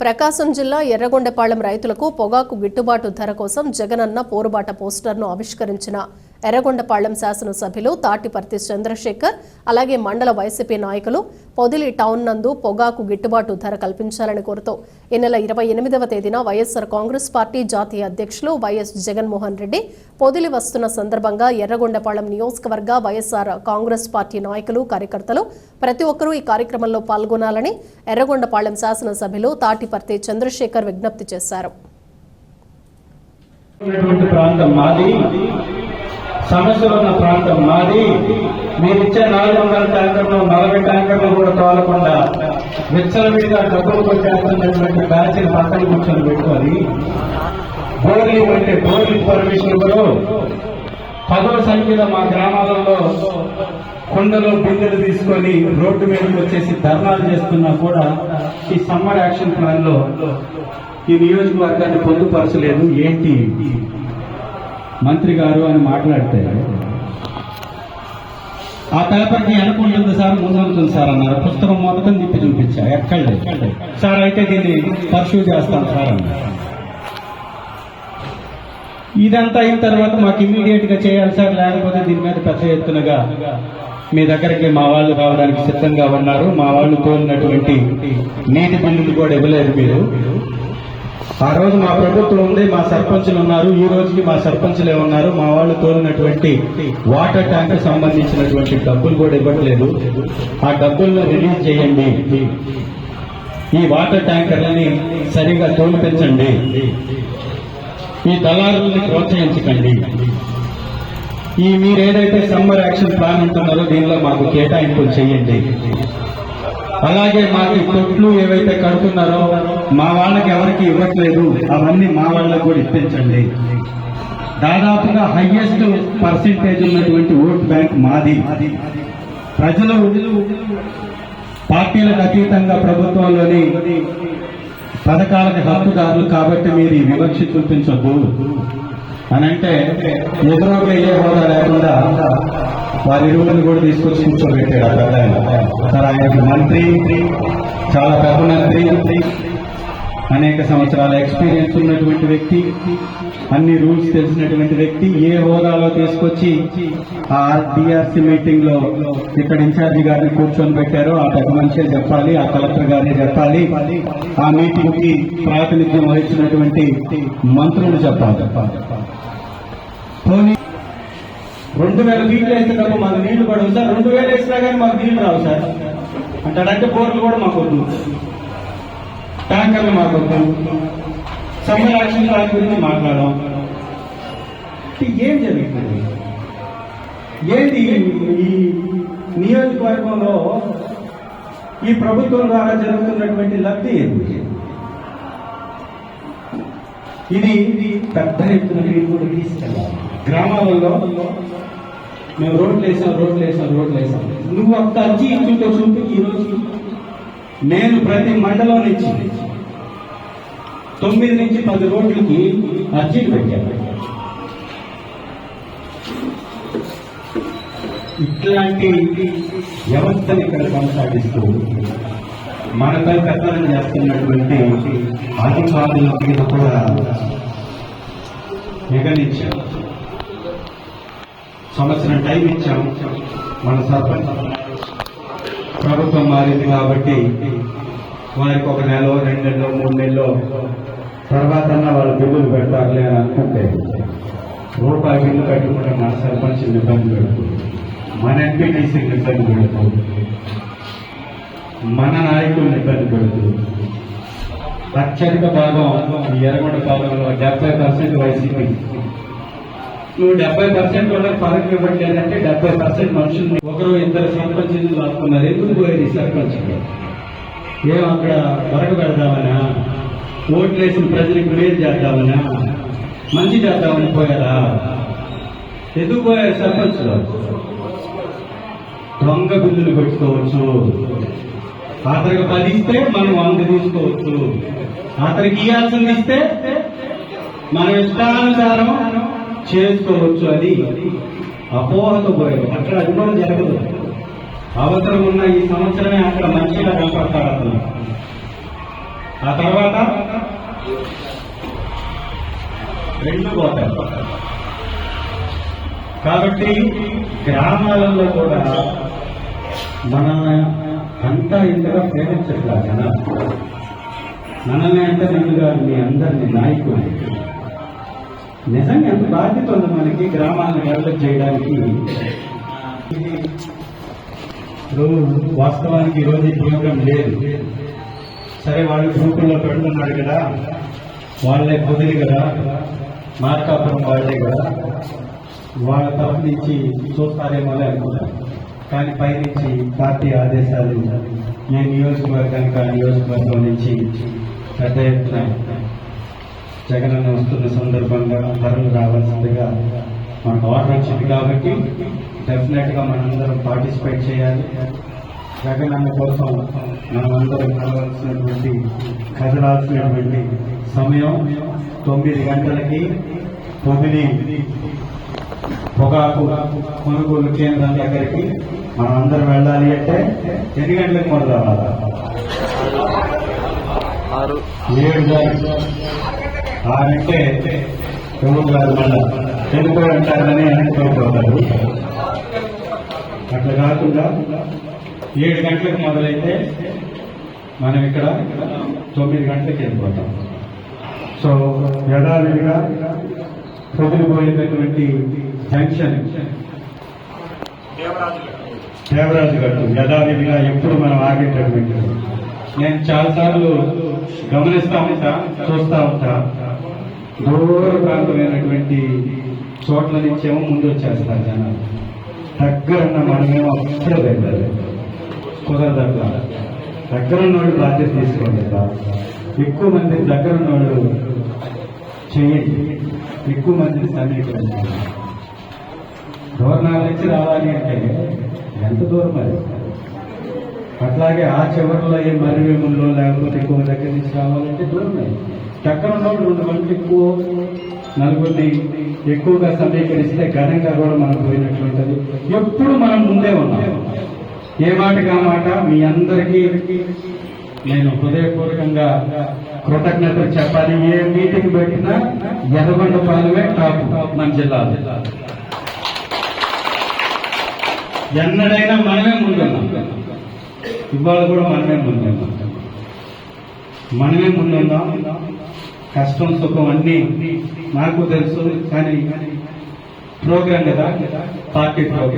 ప్రకాశం జిల్లా ఎర్రగొండపాళెం రైతులకు పొగాకు గిట్టుబాటు ధర కోసం జగనన్న పోరుబాట పోస్టర్ను ఆవిష్కరించిన ఎర్రగొండపాళెం శాసనసభ్యులు తాటిపర్తి చంద్రశేఖర్ అలాగే మండల వైసీపీ నాయకులు పొదిలి టౌన్ నందు పొగాకు గిట్టుబాటు ధర కల్పించాలని కోరుతూ ఈ నెల ఇరవై ఎనిమిదవ తేదీన వైఎస్సార్ కాంగ్రెస్ పార్టీ జాతీయ అధ్యక్షులు వైఎస్ జగన్మోహన్ రెడ్డి పొదిలి వస్తున్న సందర్భంగా ఎర్రగొండపాళెం నియోజకవర్గ వైఎస్సార్ కాంగ్రెస్ పార్టీ నాయకులు కార్యకర్తలు ప్రతి ఒక్కరూ ఈ కార్యక్రమంలో పాల్గొనాలని ఎర్రగొండపాళెం శాసనసభ్యులు తాటిపర్తి చంద్రశేఖర్ విజ్ఞప్తి చేశారు. ప్రాంతం మాది. సమస్యలు ఉన్న ప్రాంతం మాది. మీరు ఇచ్చే నాలుగు వందల ట్యాంకర్లు నలభై ట్యాంకర్లు కూడా తోలకుండా విచ్చలవిడిగా డబ్బులు కొట్టేస్తున్నటువంటి బ్యాచ్ని పక్కన కూర్చొని పెట్టుకొని బోర్లు అంటే బోర్లు పర్మిషన్ ఇవ్వరు. పదవ సంఖ్యలో మా గ్రామాలలో కొండలు బిందెలు తీసుకొని రోడ్డు మీదకి వచ్చేసి ధర్నాలు చేస్తున్నా కూడా ఈ సమ్మర్ యాక్షన్ ప్లాన్లో ఈ నియోజకవర్గాన్ని పొందుపరచలేదు. ఏంటి? మంత్రి గారు అని మాట్లాడితే ఆ పేపర్కి అనుకుంటుంది సార్ ముందుంటుంది సార్ అన్నారు. పుస్తకం మొత్తం తిప్పి చూపించా. ఎక్కడ సార్ అయితే దీన్ని పర్సూ చేస్తాను సార్ అన్నారు. ఇదంతా అయిన తర్వాత మాకు ఇమ్మీడియట్గా చేయాలి సార్ లేకపోతే దీని మీద పెద్ద ఎత్తునగా మీ దగ్గరికి మా వాళ్ళు రావడానికి సిద్ధంగా ఉన్నారు. మా వాళ్ళు తోలినటువంటి నీటి బిల్లులు కూడా ఇవ్వలేదు మీరు. ఆ రోజు మా ప్రభుత్వం ఉంది మా సర్పంచులు ఉన్నారు. ఈ రోజుకి మా సర్పంచులే ఉన్నారు. మా వాళ్ళు తోలినటువంటి వాటర్ ట్యాంక్ సంబంధించినటువంటి డబ్బులు కూడా ఇవ్వట్లేదు. ఆ డబ్బులను రిలీజ్ చేయండి. ఈ వాటర్ ట్యాంకర్లని సరిగా తోలిపించండి. ఈ దళారుల్ని ప్రోత్సహించకండి. ఈ మీరు ఏదైతే సమ్మర్ యాక్షన్ ప్లాన్ ఉంటున్నారో దీనిలో మాకు కేటాయింపులు చేయండి. అలాగే మాకు కొట్లు ఏవైతే కడుతున్నారో మా వాళ్ళకి ఎవరికి ఇవ్వట్లేదు అవన్నీ మా వాళ్ళకి కూడా ఇప్పించండి. దాదాపుగా హైయెస్ట్ పర్సెంటేజ్ ఉన్నటువంటి ఓట్ బ్యాంక్ మాది. ప్రజలు పార్టీలకు అతీతంగా ప్రభుత్వంలోని పథకాలకు హక్కుదారులు కాబట్టి మీరు ఈ వివక్ష చూపించొద్దు. అని అంటే ఎదురుగా ఏ హోదా లేకుండా వారి ఇరువురిని కూడా తీసుకొచ్చి కూర్చోబెట్టాడు ఆ పెద్ద ఆయన. సార్ ఆయనకి మంత్రి చాలా పెద్ద మంత్రి అనేక సంవత్సరాల ఎక్స్పీరియన్స్ ఉన్నటువంటి వ్యక్తి అన్ని రూల్స్ తెలిసినటువంటి వ్యక్తి ఏ హోదాలో తీసుకొచ్చి ఆ డిఆర్సీ మీటింగ్లో ఇక్కడ ఇన్ఛార్జి గారిని కూర్చొని పెట్టారో ఆ పెద్ద మనిషే చెప్పాలి ఆ కలెక్టర్ గారిని చెప్పాలి ఆ మీటింగ్కి ప్రాతినిధ్యం వహించినటువంటి మంత్రులు చెప్పాలి పోనీ రెండు వేల నీళ్ళు వేస్తే తప్ప మాకు నీళ్ళు పడవు. సార్ రెండు వేలు వేసినా కానీ మాకు నీళ్ళు రావు సార్. అంటాడంటే బోర్లు కూడా మాకు వద్దు. ట్యాంకర్లు మాకు వద్దు. సమ్మర్ యాక్షన్ దాని గురించి మాట్లాడడం ఏం జరుగుతుంది? ఏంటి ఈ నియోజకవర్గంలో ఈ ప్రభుత్వం ద్వారా జరుగుతున్నటువంటి లబ్ధి ఏంటి? ఇది ఇది పెద్ద ఎత్తున మీరు కూడా తీసుకెళ్ళాలి. గ్రామాలలో మేము రోడ్లు వేసాం రోడ్లు వేసాం రోడ్లు వేసాం. నువ్వు ఒక్క అర్జీ ఇచ్చుంటే చూపు ఈరోజు. నేను ప్రతి మండలం నుంచి తొమ్మిది నుంచి పది రోడ్లకి అర్జీలు పెట్టాను. ఇట్లాంటి వ్యవస్థను ఇక్కడ కొనసాగిస్తూ మనపై ప్రచారం చేస్తున్నటువంటి అధికారుల మీద కూడా నిగలించారు సంవత్సరం టైం ఇచ్చాం మన సర్పంచ్. ప్రభుత్వం మారింది కాబట్టి వారికి ఒక నెల రెండు నెలలో మూడు నెలలో తర్వాత వాళ్ళు బిల్లులు పెడతారులే అని అనుకుంటే రూపాయి బిల్లు కట్టుకుంటే మన సర్పంచ్ ఇబ్బంది పెడుతుంది. మన ఎంపీటీసీ ఇబ్బంది పెడుతుంది. మన నాయకులను ఇబ్బంది పెడుతుంది. అత్యధిక భాగం ఈ ఎర్రగొండ భాగంలో డెబ్బై పర్సెంట్ వైసీపీ. నువ్వు డెబ్బై పర్సెంట్ వాళ్ళకి పదవి ఇవ్వట్లేదంటే డెబ్బై పర్సెంట్ మనుషులు ఒకరు ఇద్దరు సర్పంచులు రాసుకున్నారు ఎందుకు పోయేది సర్పంచ్ ఏం అక్కడ వరకు పెడదామనా? ఓట్లు వేసిన ప్రజలకు మేలు చేద్దామనా? మంచి చేద్దామని పోయారా? ఎందుకు పోయారు సర్పంచ్లో? దొంగ బిల్లులు పెట్టుకోవచ్చు. అతనికి పది ఇస్తే మనం వంద తీసుకోవచ్చు. అతనికి ఇవ్వాల్సింది ఇస్తే మన ఇష్టానుసారం చేసుకోవచ్చు అది అపోహతో పోయారు అక్కడ అది కూడా జరగదు. అవసరం ఉన్న ఈ సంవత్సరమే అక్కడ మంచిగా కాపాడతాడు. అతను ఆ తర్వాత రెండు పోతాయి. కాబట్టి గ్రామాలలో కూడా మన అంతా ఇంతగా ప్రేమించట్లా జనాలు? మనల్ని అంటే నన్ను గారు మీ అందరినీ నాయకుడిని నిజంగా ఎంత బాధ్యత ఉంది మనకి గ్రామాలను డెవలప్ చేయడానికి? ఇప్పుడు వాస్తవానికి ఈరోజు ఈ ప్రోగ్రాం లేదు. సరే వాళ్ళు గ్రూపుల్లో పెడుతున్నాడు కదా. వాళ్ళే పొదిలి కదా. మార్కాపురం వాళ్ళే కదా. వాళ్ళ తరఫు నుంచి చూస్తారేమో అనుకున్నాను కానీ పైనుంచి పార్టీ ఆదేశాలు నేను నియోజకవర్గానికి ఆ నియోజకవర్గం నుంచి పెద్ద ఎత్తున జగనన్న వస్తున్న సందర్భంగా ధరలు రావాల్సిందిగా మనకు ఆర్డర్ వచ్చింది కాబట్టి డెఫినెట్గా మనందరం పార్టిసిపేట్ చేయాలి. జగనన్న కోసం మనమందరం కలవాల్సినటువంటి కదలాల్సినటువంటి సమయం తొమ్మిది గంటలకి పొదిలి పొగాకు కొనుగోలు కేంద్రం దగ్గరికి మనం అందరం వెళ్ళాలి అంటే ఎన్ని గంటలకు మొదలు ఆరు. ఏడు దాకా ఆరంటే ఎవరు కాదు మళ్ళా తెలుగు అంటారని అట్లా కాకుండా ఏడు గంటలకు మొదలైతే మనం ఇక్కడ తొమ్మిది గంటలకు వెళ్ళిపోతాం సో యథావిధిగా కుదిరిపోయేటటువంటి జంక్షన్ దేవరాజు గారు యథావిధిగా ఎప్పుడు మనం ఆగేటటువంటి నేను చాలాసార్లు గమనిస్తా ఉంటా చూస్తా ఉంటా. దూర ప్రాంతమైనటువంటి చోట్ల నుంచేమో ముందు వచ్చేస్తారు జనాలు. దగ్గరన్న మనమేమో అప్పుడే వెళ్ళాలి దగ్గర దగ్గరున్నోళ్ళు బాధ్యత తీసుకోండి ఎక్కువ మంది దగ్గరున్నోళ్ళు చేయండి ఎక్కువ మందిని సమీకరించాలి దూరణాల నుంచి రావాలి అంటే ఎంత దూరం అది అట్లాగే ఆ చివరిలో ఏ మరివేముల్లో లేకపోతే ఎక్కువ దగ్గర నుంచి రావాలంటే దూరమే దగ్గర ఉన్నప్పుడు రెండు మంది ఎక్కువ నలుగురిని ఎక్కువగా సమీకరిస్తే ఘనంగా కూడా మనం పోయినట్లు ఉంటుంది. ఎప్పుడు మనం ముందే ఉన్నాం. ఏ మాటగా మాట మీ అందరికీ నేను హృదయపూర్వకంగా కృతజ్ఞతలు చెప్పాలి. ఏ మీటింగ్ పెట్టినా ఎర్రగొండ పాలమే టాప్ మన జిల్లా. ఎన్నడైనా మనమే ముందున్నాం. ఇవాళ కూడా మనమే ముందున్నాం. మనమే ముందున్నాం. కష్టం సుఖం అన్ని నాకు తెలుసు. కానీ ప్రోగ్రాం కదా? Party program.